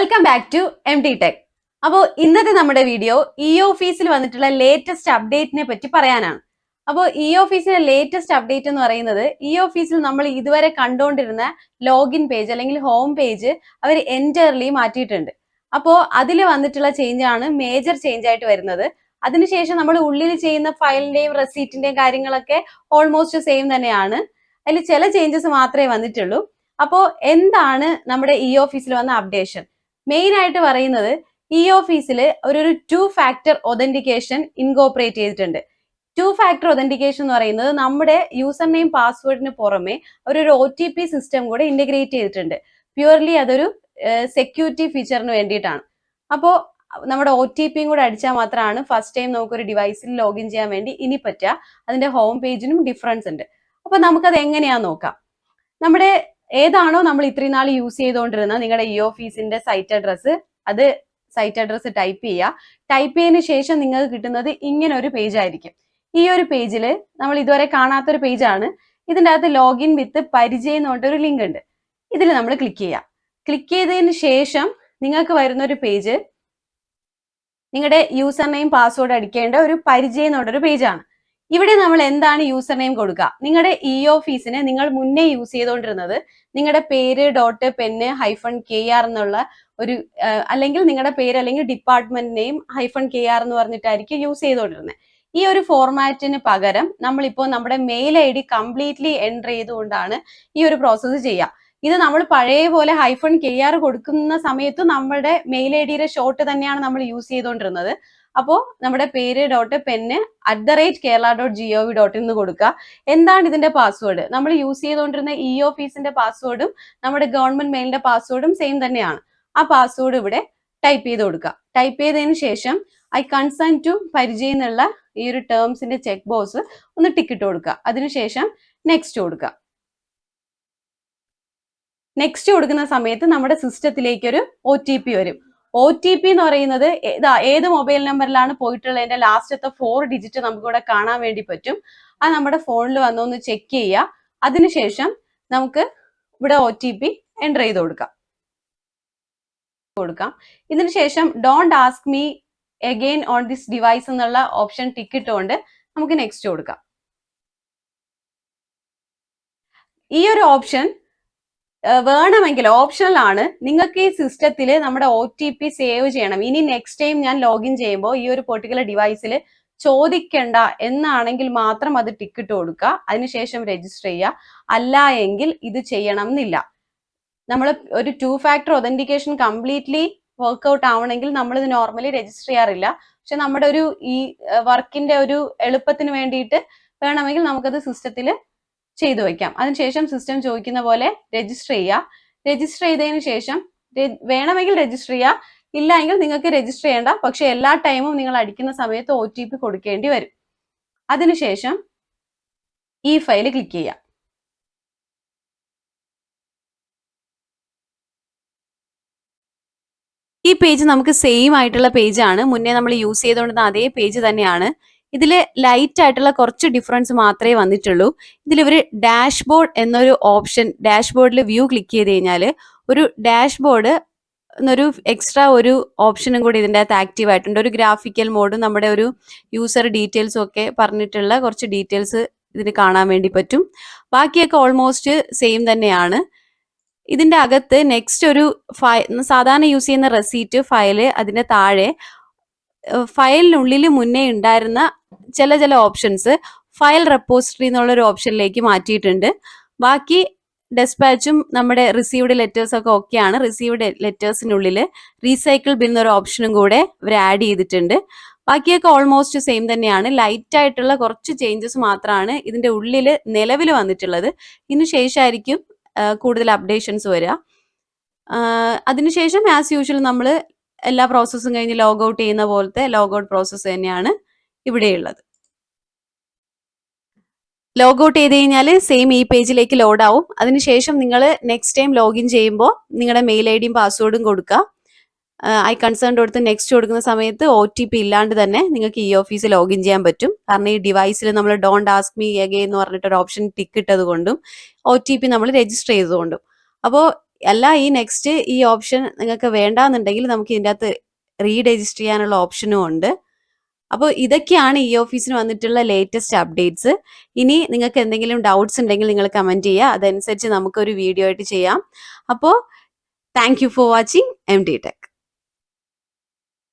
Welcome back to M T tech അപ്പോൾ ഇന്നത്തെ നമ്മുടെ വീഡിയോ ഇ ഓഫീസിൽ വന്നിട്ടുള്ള ലേറ്റസ്റ്റ് അപ്ഡേറ്റിനെ പറ്റി പറയാനാണ്. അപ്പോൾ ഇ ഓഫീസിന്റെ ലേറ്റസ്റ്റ് അപ്ഡേറ്റ് എന്ന് പറയുന്നത് ഇ ഓഫീസിൽ നമ്മൾ ഇതുവരെ കണ്ടുകൊണ്ടിരുന്ന ലോഗിൻ പേജ് അല്ലെങ്കിൽ ഹോം പേജ് അവർ എന്റയർലി മാറ്റിയിട്ടുണ്ട്. അപ്പോൾ അതിൽ വന്നിട്ടുള്ള ചേഞ്ച് ആണ് മേജർ ചേഞ്ച് ആയിട്ട് വരുന്നത്. അതിനുശേഷം നമ്മൾ ഉള്ളിൽ ചെയ്യുന്ന ഫയലിന്റെയും റെസീറ്റിന്റെയും കാര്യങ്ങളൊക്കെ ഓൾമോസ്റ്റ് സെയിം തന്നെയാണ്. അതിൽ ചില ചേഞ്ചസ് മാത്രമേ വന്നിട്ടുള്ളൂ. അപ്പോൾ എന്താണ് നമ്മുടെ ഇ ഓഫീസിൽ വന്ന അപ്ഡേഷൻ മെയിൻ ആയിട്ട് പറയുന്നത് ഇ ഓഫീസിൽ ഒരു ടു ഫാക്ടർ ഒതന്റിക്കേഷൻ ഇൻകോപ്പറേറ്റ് ചെയ്തിട്ടുണ്ട്. ടു ഫാക്ടർ ഒതന്റിക്കേഷൻ എന്ന് പറയുന്നത് നമ്മുടെ യൂസർ നെയിം പാസ്വേഡിന് പുറമെ ഒരു ഒ ടി പി സിസ്റ്റം കൂടെ ഇന്റഗ്രേറ്റ് ചെയ്തിട്ടുണ്ട്. പ്യുവർലി അതൊരു സെക്യൂരിറ്റി ഫീച്ചറിന് വേണ്ടിയിട്ടാണ്. അപ്പോൾ നമ്മുടെ ഒ ടി പിയും കൂടെ അടിച്ചാൽ മാത്രമാണ് ഫസ്റ്റ് ടൈം നമുക്കൊരു ഡിവൈസിൽ ലോഗിൻ ചെയ്യാൻ വേണ്ടി ഇനി പറ്റുക. അതിന്റെ ഹോം പേജിനും ഡിഫറൻസ് ഉണ്ട്. അപ്പൊ നമുക്കത് എങ്ങനെയാന്ന് നോക്കാം. നമ്മുടെ ഏതാണോ നമ്മൾ ഇത്രയും നാൾ യൂസ് ചെയ്തുകൊണ്ടിരുന്നത് നിങ്ങളുടെ ഇ ഓഫീസിന്റെ സൈറ്റ് അഡ്രസ്സ് അത് സൈറ്റ് അഡ്രസ്സ് ടൈപ്പ് ചെയ്യുക. ടൈപ്പ് ചെയ്തതിന് ശേഷം നിങ്ങൾക്ക് കിട്ടുന്നത് ഇങ്ങനെ ഒരു പേജ് ആയിരിക്കും. ഈ ഒരു പേജിൽ നമ്മൾ ഇതുവരെ കാണാത്തൊരു പേജാണ് ഇതിന്റെ അകത്ത് ലോഗിൻ വിത്ത് പരിചയം എന്ന് പറഞ്ഞിട്ടൊരു ലിങ്ക് ഉണ്ട്. ഇതിൽ നമ്മൾ ക്ലിക്ക് ചെയ്യുക. ക്ലിക്ക് ചെയ്തതിന് ശേഷം നിങ്ങൾക്ക് വരുന്ന ഒരു പേജ് നിങ്ങളുടെ യൂസർ നെയിം പാസ്വേഡ് അടിക്കേണ്ട ഒരു പരിചയം എന്ന് പറഞ്ഞൊരു പേജാണ് ഇവിടെ നമ്മൾ എന്താണ് യൂസർ നെയിം കൊടുക്കുക? നിങ്ങളുടെ ഇ ഓഫീസിന് നിങ്ങൾ മുന്നേ യൂസ് ചെയ്തുകൊണ്ടിരുന്നത് നിങ്ങളുടെ പേര് dot pen hyphen K R എന്നുള്ള ഒരു അല്ലെങ്കിൽ നിങ്ങളുടെ പേര് അല്ലെങ്കിൽ department name hyphen K R എന്ന് പറഞ്ഞിട്ടായിരിക്കും യൂസ് ചെയ്തുകൊണ്ടിരുന്നത് ഈ ഒരു ഫോർമാറ്റിന് പകരം നമ്മളിപ്പോൾ നമ്മുടെ mail I D completely enter ചെയ്തുകൊണ്ടാണ് ഈ ഒരു പ്രോസസ്സ് ചെയ്യുക ഇത് നമ്മൾ പഴയ പോലെ ഹൈഫൺ കെ ആർ കൊടുക്കുന്ന സമയത്ത് നമ്മുടെ മെയിൽ ഐ ഡിയുടെ ഷോർട്ട് തന്നെയാണ് നമ്മൾ യൂസ് ചെയ്തുകൊണ്ടിരുന്നത് അപ്പോൾ നമ്മുടെ പേര് dot pen at the rate Kerala dot G O V dot in കൊടുക്കുക. എന്താണ് ഇതിന്റെ പാസ്വേഡ് നമ്മൾ യൂസ് ചെയ്തുകൊണ്ടിരുന്ന ഇ ഓഫീസിന്റെ പാസ്വേഡും നമ്മുടെ ഗവൺമെന്റ് മെയിലിന്റെ പാസ്വേഡും സെയിം തന്നെയാണ്. ആ പാസ്വേഡ് ഇവിടെ ടൈപ്പ് ചെയ്ത് കൊടുക്കുക. ടൈപ്പ് ചെയ്തതിന് ശേഷം ഐ കൺസേൺ ടു പരിചയം എന്നുള്ള ഈ ഒരു ടേംസിന്റെ ചെക്ക് ബോക്സ് ഒന്ന് ടിക്കിട്ട് കൊടുക്കുക. അതിനുശേഷം നെക്സ്റ്റ് കൊടുക്കുക. നെക്സ്റ്റ് കൊടുക്കുന്ന സമയത്ത് നമ്മുടെ സിസ്റ്റത്തിലേക്ക് ഒരു ഒ ടി പി വരും. ഒ ടി പി എന്ന് പറയുന്നത് ഏതാ ഏത് മൊബൈൽ നമ്പറിലാണ് പോയിട്ടുള്ളതിന്റെ ലാസ്റ്റത്തെ ഫോർ ഡിജിറ്റ് നമുക്ക് ഇവിടെ കാണാൻ വേണ്ടി പറ്റും. അത് നമ്മുടെ ഫോണിൽ വന്നൊന്ന് ചെക്ക് ചെയ്യുക. അതിനുശേഷം നമുക്ക് ഇവിടെ ഒ ടി പി എന്റർ ചെയ്ത് കൊടുക്കാം. കൊടുക്കാം. ഇതിനുശേഷം don't ask me again on this device എന്നുള്ള ഓപ്ഷൻ ടിക്ക് ഇട്ടുകൊണ്ട് നമുക്ക് നെക്സ്റ്റ് കൊടുക്കാം. ഈ ഒരു ഓപ്ഷൻ വേണമെങ്കിൽ ഓപ്ഷണൽ ആണ്. നിങ്ങൾക്ക് ഈ സിസ്റ്റത്തിൽ നമ്മുടെ ഒ ടി പി സേവ് ചെയ്യണം. ഇനി നെക്സ്റ്റ് ടൈം ഞാൻ ലോഗിൻ ചെയ്യുമ്പോൾ ഈ ഒരു പെർട്ടിക്കുലർ ഡിവൈസിൽ ചോദിക്കണ്ട എന്നാണെങ്കിൽ മാത്രം അത് ടിക്കറ്റ് കൊടുക്കുക. അതിനുശേഷം രജിസ്റ്റർ ചെയ്യുക. അല്ല എങ്കിൽ ഇത് ചെയ്യണം എന്നില്ല. നമ്മൾ ഒരു two factor authentication completely work out ആവണമെങ്കിൽ നമ്മൾ ഇത് നോർമലി രജിസ്റ്റർ ചെയ്യാറില്ല. പക്ഷെ നമ്മുടെ ഒരു ഈ വർക്കിന്റെ ഒരു എളുപ്പത്തിന് വേണ്ടിയിട്ട് വേണമെങ്കിൽ നമുക്കത് സിസ്റ്റത്തിൽ ചെയ്തു വെക്കാം അതിനുശേഷം സിസ്റ്റം ചോദിക്കുന്ന പോലെ രജിസ്റ്റർ ചെയ്യുക. രജിസ്റ്റർ ചെയ്തതിന് ശേഷം വേണമെങ്കിൽ രജിസ്റ്റർ ചെയ്യുക. ഇല്ല എങ്കിൽ നിങ്ങൾക്ക് രജിസ്റ്റർ ചെയ്യേണ്ട പക്ഷെ എല്ലാ ടൈമും നിങ്ങൾ അടിക്കുന്ന സമയത്ത് ഒ ടി പി കൊടുക്കേണ്ടി വരും. അതിനുശേഷം ഈ ഫയൽ ക്ലിക്ക് ചെയ്യുക. ഈ പേജ് നമുക്ക് സെയിം ആയിട്ടുള്ള പേജാണ് മുന്നേ നമ്മൾ യൂസ് ചെയ്തുകൊണ്ടിരുന്ന അതേ പേജ് തന്നെയാണ്. ഇതിൽ ലൈറ്റ് ആയിട്ടുള്ള കുറച്ച് ഡിഫറൻസ് മാത്രമേ വന്നിട്ടുള്ളൂ. ഇതിൽ ഇവർ ഡാഷ്ബോർഡ് എന്നൊരു ഓപ്ഷൻ ഡാഷ്ബോർഡിൽ വ്യൂ ക്ലിക്ക് ചെയ്ത് കഴിഞ്ഞാൽ ഒരു ഡാഷ്ബോർഡ് എന്നൊരു എക്സ്ട്രാ ഒരു ഓപ്ഷനും കൂടി ഇതിന്റെ അകത്ത് ആക്റ്റീവ് ആയിട്ടുണ്ട്. ഒരു ഗ്രാഫിക്കൽ മോഡും നമ്മുടെ ഒരു യൂസർ ഡീറ്റെയിൽസും ഒക്കെ പറഞ്ഞിട്ടുള്ള കുറച്ച് ഡീറ്റെയിൽസ് ഇതിന് കാണാൻ വേണ്ടി പറ്റും. ബാക്കിയൊക്കെ ഓൾമോസ്റ്റ് സെയിം തന്നെയാണ്. ഇതിന്റെ അകത്ത് നെക്സ്റ്റ് ഒരു ഫയ സാധാരണ യൂസ് ചെയ്യുന്ന റെസീറ്റ് ഫയൽ അതിന്റെ താഴെ ഫയലിനുള്ളിൽ മുന്നേ ഉണ്ടായിരുന്ന ചില ചില ഓപ്ഷൻസ് ഫയൽ റെപ്പോസിറ്ററി എന്നുള്ള ഒരു ഓപ്ഷനിലേക്ക് മാറ്റിയിട്ടുണ്ട്. ബാക്കി ഡെസ്പാച്ചും നമ്മുടെ റിസീവ്ഡ് ലെറ്റേഴ്സ് ഒക്കെ ഓക്കെയാണ് റിസീവ്ഡ് ലെറ്റേഴ്സിനുള്ളിൽ റീസൈക്കിൾ ബിൻ എന്നൊരു ഓപ്ഷനും കൂടെ ഇവർ ആഡ് ചെയ്തിട്ടുണ്ട്. ബാക്കിയൊക്കെ ഓൾമോസ്റ്റ് സെയിം തന്നെയാണ്. ലൈറ്റ് ആയിട്ടുള്ള കുറച്ച് ചേഞ്ചസ് മാത്രമാണ് ഇതിന്റെ ഉള്ളിൽ നിലവിൽ വന്നിട്ടുള്ളത്. ഇതിനു ശേഷമായിരിക്കും കൂടുതൽ അപ്ഡേഷൻസ് വരിക. അതിനുശേഷം ആസ് യൂഷ്വൽ നമ്മൾ എല്ലാ പ്രോസസ്സും കഴിഞ്ഞ് ലോഗ് ഔട്ട് ചെയ്യുന്ന പോലത്തെ ലോഗ് ഔട്ട് പ്രോസസ്സ് തന്നെയാണ് ഇവിടെയുള്ളത്. ലോഗ് ഔട്ട് ചെയ്ത് കഴിഞ്ഞാൽ സെയിം ഈ പേജിലേക്ക് ലോഡ് ആവും. അതിനുശേഷം നിങ്ങൾ നെക്സ്റ്റ് ടൈം ലോഗിൻ ചെയ്യുമ്പോൾ നിങ്ങളുടെ മെയിൽ ഐ ഡിയും പാസ്വേഡും കൊടുക്കുക ഐ കൺസേൺ കൊടുത്ത് നെക്സ്റ്റ് കൊടുക്കുന്ന സമയത്ത് ഒ ടി പി ഇല്ലാണ്ട് തന്നെ നിങ്ങൾക്ക് ഈ ഓഫീസിൽ ലോഗിൻ ചെയ്യാൻ പറ്റും. കാരണം ഈ ഡിവൈസിൽ നമ്മൾ ഡോണ്ട് ആസ്ക് മീ എഗെ എന്ന് പറഞ്ഞിട്ട് ഒരു ഓപ്ഷൻ ടിക്ക് ഇട്ടത് കൊണ്ടും ഒ ടി പി നമ്മൾ രജിസ്റ്റർ ചെയ്തതുകൊണ്ടും അപ്പോൾ അല്ല ഈ നെക്സ്റ്റ് ഈ ഓപ്ഷൻ നിങ്ങൾക്ക് വേണ്ടാന്നുണ്ടെങ്കിൽ നമുക്ക് ഇതിന്റെ അകത്ത് റീരജിസ്റ്റർ ചെയ്യാനുള്ള ഓപ്ഷനും ഉണ്ട്. അപ്പോൾ ഇതൊക്കെയാണ് ഈ ഓഫീസിന് വന്നിട്ടുള്ള ലേറ്റസ്റ്റ് അപ്ഡേറ്റ്സ് ഇനി നിങ്ങൾക്ക് എന്തെങ്കിലും ഡൗട്ട്സ് ഉണ്ടെങ്കിൽ നിങ്ങൾ കമന്റ് ചെയ്യുക. അതനുസരിച്ച് നമുക്കൊരു വീഡിയോ ആയിട്ട് ചെയ്യാം. അപ്പോൾ thank you for watching M T tech